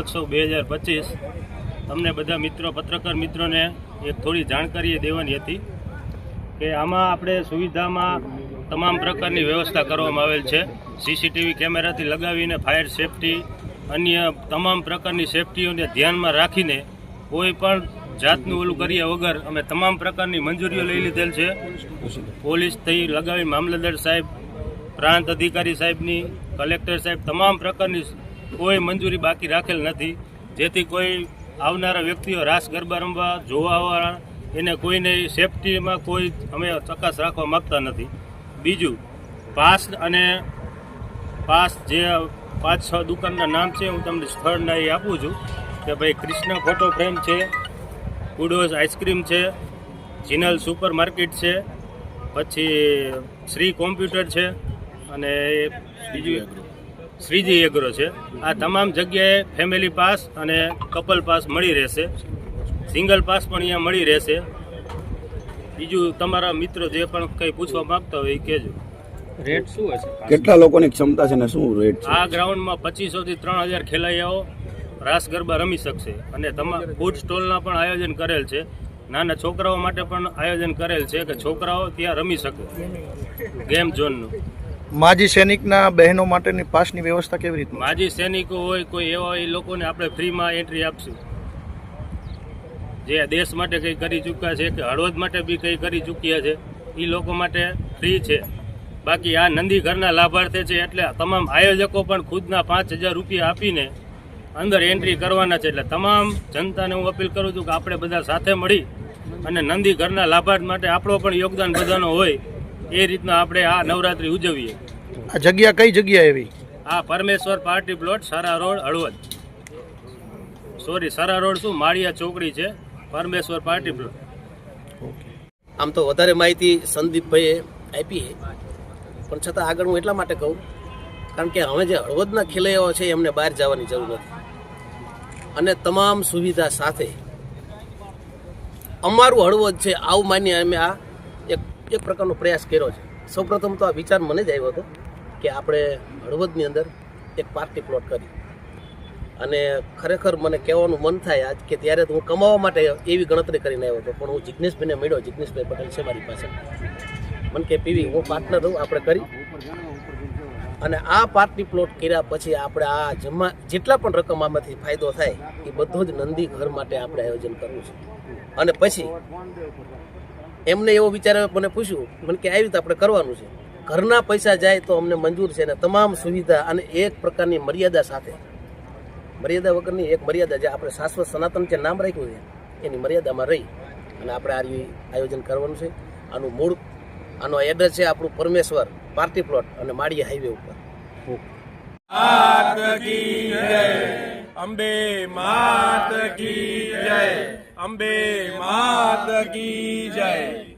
મહોત્સવ બે હજાર પચીસ. તમને બધા મિત્રો, પત્રકાર મિત્રોને એક થોડી જાણકારી દેવાની હતી કે આમાં આપણે સુવિધામાં તમામ પ્રકારની વ્યવસ્થા કરવામાં આવેલ છે. સીસીટીવી કેમેરાથી લગાવીને ફાયર સેફટી અન્ય તમામ પ્રકારની સેફટીઓને ધ્યાનમાં રાખીને કોઈ પણ જાતનું ઓલું કર્યા વગર અમે તમામ પ્રકારની મંજૂરીઓ લઈ લીધેલ છે. પોલીસથી લગાવી, મામલતદાર સાહેબ, પ્રાંત અધિકારી સાહેબની, કલેક્ટર સાહેબ, તમામ પ્રકારની કોઈ મંજૂરી બાકી રાખેલ નથી. જેથી કોઈ આવનારા વ્યક્તિઓ રાસ ગરબા રમવા, જોવા આવવાના એને કોઈને સેફટીમાં કોઈ અમે ચકાસ રાખવા માગતા નથી. બીજું, પાસ અને પાસ જે પાંચ છ દુકાનના નામ છે, હું તમને સ્થળના એ આપું છું કે ભાઈ કૃષ્ણ ફોટો ફ્રેમ છે, કુડોઝ આઈસ્ક્રીમ છે, જીનલ સુપર માર્કેટ છે, પછી શ્રી કોમ્પ્યુટર છે, અને બીજું શ્રીજી એગ્રો છે. આ તમામ જગ્યાએ ફેમિલી પાસ અને કપલ પાસ મળી રહેશે. સિંગલ પાસ પણ અહીંયા મળી રહેશે. બીજું તમારા મિત્રો જે પણ કંઈ પૂછવા માંગતા હોય એ કહેજો. રેટ શું હશે કેટલા લોકોની ક્ષમતા છે ને શું રેટ છે? આ ગ્રાઉન્ડમાં પચીસોથી ત્રણ હજાર ખેલૈયાઓ રાસ ગરબા રમી શકશે. અને તમામ ફૂડ સ્ટોલના પણ આયોજન કરેલ છે. નાના છોકરાઓ માટે પણ આયોજન કરેલ છે કે છોકરાઓ ત્યાં રમી શકે. ગેમ ઝોનનું માજી સૈનિકના બહેનો માટેની પાસની વ્યવસ્થા કેવી રીતે માજી સૈનિકો હોય, કોઈ એવા એ લોકોને આપણે ફ્રીમાં એન્ટ્રી આપશું. જે દેશ માટે કંઈ કરી ચૂક્યા છે કે હળવદ માટે બી કંઈ કરી ચૂક્યા છે એ લોકો માટે ફ્રી છે. બાકી આ નંદી ઘરના લાભાર્થી છે, એટલે તમામ આયોજકો પણ ખુદના પાંચ હજાર રૂપિયા આપીને અંદર એન્ટ્રી કરવાના છે. એટલે તમામ જનતાને હું અપીલ કરું છું કે આપણે બધા સાથે મળી અને નંદી ઘરના લાભાર્થ માટે આપણો પણ યોગદાન બધાનો હોય. એ રીતના આપણે આ નવરાત્રિ ઉજવીએ. આ જગ્યા કઈ જગ્યા એવી? આ Parmeshwar party plot Sara road Halvad. Sorry Sara road શું? માળિયા ચોકડી છે પરમેશ્વર પાર્ટી પ્લોટ. આમ તો વધારે માહિતી સંદીપભાઈએ આપી છે. પણ છતાં આગળ હું એટલા માટે કહું કારણ કે હવે જે હળવદના ખેલૈયાઓ છે એમને બહાર જવાની જરૂર નથી. અને તમામ સુવિધા સાથે અમારું હળવદ છે આવું માની અમે આ એક પ્રકારનો પ્રયાસ કર્યો છે. સૌપ્રથમ તો આ વિચાર મને જ આવ્યો હતો કે આપણે હળવદની અંદર એક પાર્ટી પ્લોટ કરી અને ખરેખર મને કહેવાનું મન થાય આજ કે ત્યારે હું કમાવા માટે એવી ગણતરી કરીને આવ્યો હતો. પણ હું જિજ્ઞેશભાઈને મળ્યો જિજ્ઞેશભાઈ પટેલ છે મારી પાસે. મને કે, પીવી, હું પાર્ટનર હું આપણે કરી. અને આ પાર્ટી પ્લોટ કર્યા પછી આપણે આ જમા, જેટલા પણ રકમ આમાંથી ફાયદો થાય, એ બધો જ નંદી ઘર માટે આપણે આયોજન કરવું છે. અને પછી એમને એવો વિચાર મને પૂછ્યું, મને કે આવી રીતે આપણે કરવાનું છે. ઘરના પૈસા જાય તો અમને મંજૂર છે અને તમામ સુવિધા અને એક પ્રકારની મર્યાદા સાથે. મર્યાદા વગરની એક મર્યાદા જે આપણે શાશ્વત સનાતન જે નામ રાખ્યું છે, એની મર્યાદામાં રહી અને આપણે આ આયોજન કરવાનું છે. આનું મૂળ, આનો એડ્રેસ છે આપણું પરમેશ્વર, પાર્ટી પ્લોટ અને માળીયા હાઈવે ઉપર. અંબે માત કી જય. અંબે માત કી જય.